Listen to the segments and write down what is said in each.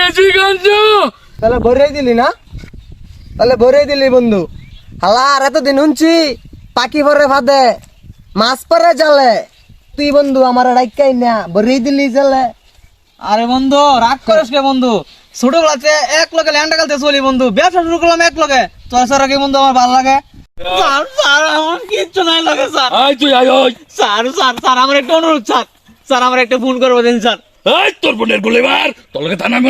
KG গাঞ্জা। তাহলে ভরে দিলি না? তাহলে ভরে দিলি বন্ধু। হালা আর এতদিন শুনছি পাখি ভরে ফাদে মাছ পরে জালে তুই বন্ধু আমার ডাইকাই না ভরে দিলি জালে আরে বন্ধু রাগ করিস কে বন্ধু? ছোটবেলাতে এক লগে ল্যান্ডা খেলতে চলি বন্ধু। ব্যবসা শুরু করলাম এক লগে। তোর স্যার আগে বন্ধু আমার ভালো লাগে? স্যার স্যার আমার কিচ্ছু নাই লাগে স্যার। আয় তুই আয়। স্যার স্যার স্যার আমার একটা অনুরোধ স্যার। স্যার আমার একটা ফোন করব দিন স্যার। এই তোর বোনের গুলি তোর লগে থানা গে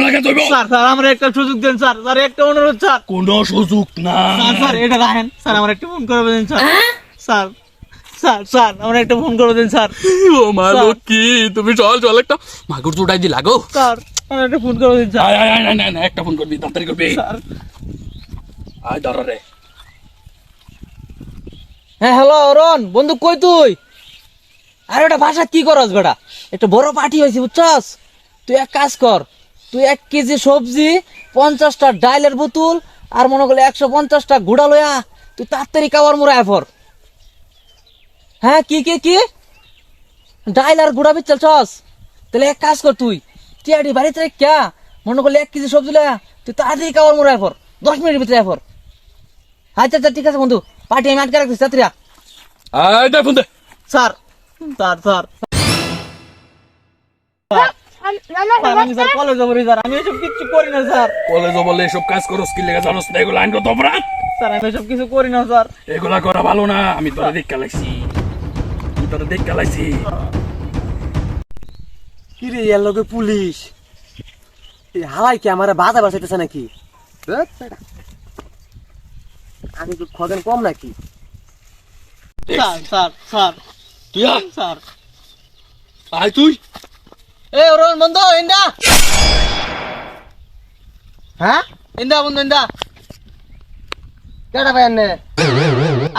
স্যার স্যার আমার একটা সুযোগ দেন স্যার। স্যার একটা অনুরোধ স্যার। কোনো সুযোগ না স্যার স্যার এটা রাখেন। স্যার আমার একটা ফোন করব দিন স্যার। স্যার স্যার স্যার আমার একটা ফোন করে দিন স্যার। ও মা লক্ষ্মী তুমি চল চল একটা মাগুর চুটাই দি লাগো। স্যার আমার একটা ফোন করে দিন স্যার। আয় আয় আয়, আয়, একটা ফোন করবি তাড়াতাড়ি করবি। স্যার। আয় ধর রে। হ্যাঁ হ্যালো অরুণ বন্ধু কই তুই? আরে ওটা ভাষা কি করস বেটা? একটা বড় পার্টি হয়েছে বুঝছস? তুই এক কাজ কর তুই এক কেজি সবজি পঞ্চাশটা ডাইলের বোতল আর মনে করলে একশো পঞ্চাশটা গুড়া লয়া তুই তাড়াতাড়ি কাবার মোড়া এফর হ্যাঁ কি কি কি? ডাইল আর গুড়া বিচ্ছাল চস। তাহলে এক কাজ কর তুই। টিয়াডি বাড়িতে ক্যা মনে করলে এক কেজি সবজি লয়া তুই তাড়াতাড়ি কাবার মোড়া এফর দশ মিনিটের ভিতরে এফর আচ্ছা আচ্ছা ঠিক আছে বন্ধু। পার্টি আমি আটকে। আয়। দে ফোন দে স্যার। Sir sir. স্যার, আমি স্যার কলেজে পড়ি স্যার। আমি এসব কিছু করি না স্যার। কলেজে বলে এসব কাজ করস কি লেগে জানোস না এগুলো আইনগত অপরাধ। স্যার আমি এসব কিছু করি না স্যার। এগুলা করা ভালো না আমি তোরা দেখ লাইছি। আমি তোরা দেখ লাইছি। কি রে এর লগে পুলিশ? এই হালাই কি আমার বাধা বাসাইতেছে নাকি? আমি তো খদেন কম নাকি? Sir sir sir. তুই স্যার আয় তুই। এ অরুণ বন্ধু ইন্দা। হ্যাঁ? ইন্দা বন্ধু ইন্দা। কেটা ভাই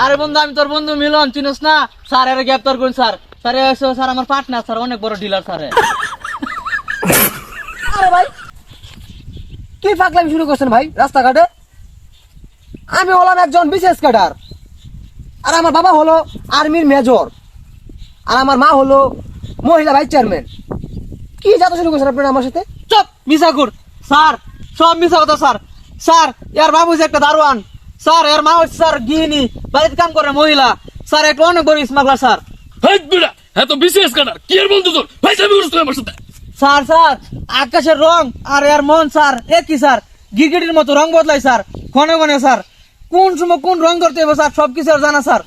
আরে বন্ধু আমি তোর বন্ধু মিলন চিনস না? স্যার এর গ্রেপ্তার করুন স্যার। স্যার এসো, স্যার আমার পার্টনার স্যার অনেক বড় ডিলার স্যার। আরে ভাই কি পাগলামি শুরু করছেন ভাই রাস্তাঘাটে? আমি হলাম একজন বিশেষ ক্যাডার আর আমার বাবা হলো আর্মির মেজর আর আমার মা হলো মহিলা ভাইস চেয়ারম্যান। কি যাতা শুরু করছেন আপনারা আমার সাথে? চুপ মিসাকুর স্যার সব মিশা কথা স্যার। স্যার এর বাবু হচ্ছে একটা দারোয়ান। স্যার এর মা হচ্ছে স্যার গৃহিণী। বাড়িতে কাম করে মহিলা। স্যার একটা অনেক বড় স্মাগলার স্যার। হেই বিড়া হ্যাঁ তো বিশেষ কাটার। কি এর বন্ধু তোর? ভাই সাহেব আমার সাথে। স্যার স্যার আকাশের রং আর এর মন স্যার একই স্যার। গিরগিটির মতো রং বদলাই স্যার। ক্ষণে ক্ষণে স্যার। কোন সময় কোন রং করতে হবে স্যার সব কিছু আর জানা স্যার।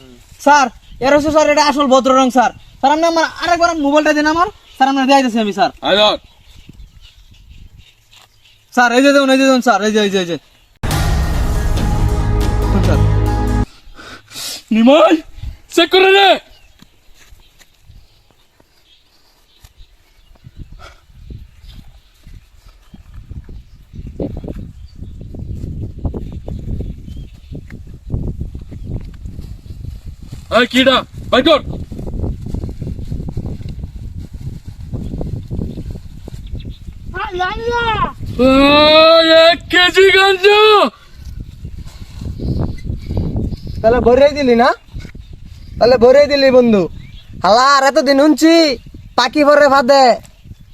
স্যার এর হচ্ছে স্যার এটা আসল ভদ্র রং স্যার। স্যার আপনি আমার আরেকবার মোবাইলটা দিন আমার। স্যার আপনার দেখাই দিচ্ছি আমি স্যার। স্যার এই যে দেখুন এই যে দেখুন স্যার এই যে এই যে এই যে। নিমল নিমাই চেক করে রে এই কিডা বাই কর। ওই, এক কেজি গাঞ্জা। তাহলে ভরে দিলি না? তাহলে ভরে দিলি বন্ধু। হালা আর এতদিন শুনছি পাখি ভরে ফাদে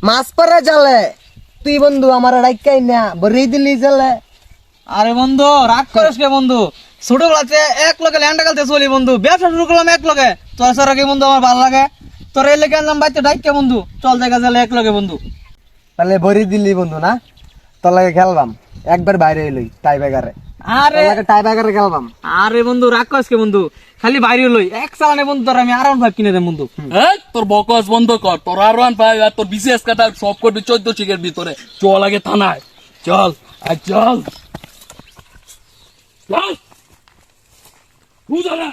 মাছ পরে জালে তুই বন্ধু আমার ডাইকাই না ভরে দিলি জালে আরে বন্ধু রাগ করিস কে বন্ধু? ছোটবেলাতে এক লগে ল্যান্ডা খেলতে চলি বন্ধু। ব্যবসা শুরু করলাম এক লগে। তোর স্যার আগে বন্ধু আমার ভালো লাগে? তোর এই লেগে আনলাম বাইতে ডাইকে বন্ধু। চল দেখা গেলে এক লগে বন্ধু। তাহলে ভরে দিলি বন্ধু না? তোর লাগে খেলবাম। একবার বাইরে এলই টাই ব্যাগারে আরে টাই ব্যাগারে খেলবাম। আরে বন্ধু রাগ করিস কে বন্ধু? খালি বাইরে লই। এক চালানে বন্ধু তোর আমি আরাম ভাব কিনে দেব বন্ধু। এই, তোর বকস বন্ধ কর। তোর আর ওয়ান পাই আর তোর বিশেষ কাটা সব করবি চোদ্দ চিকের ভিতরে। চল আগে থানায়। চল আর চল। চল। বুঝা না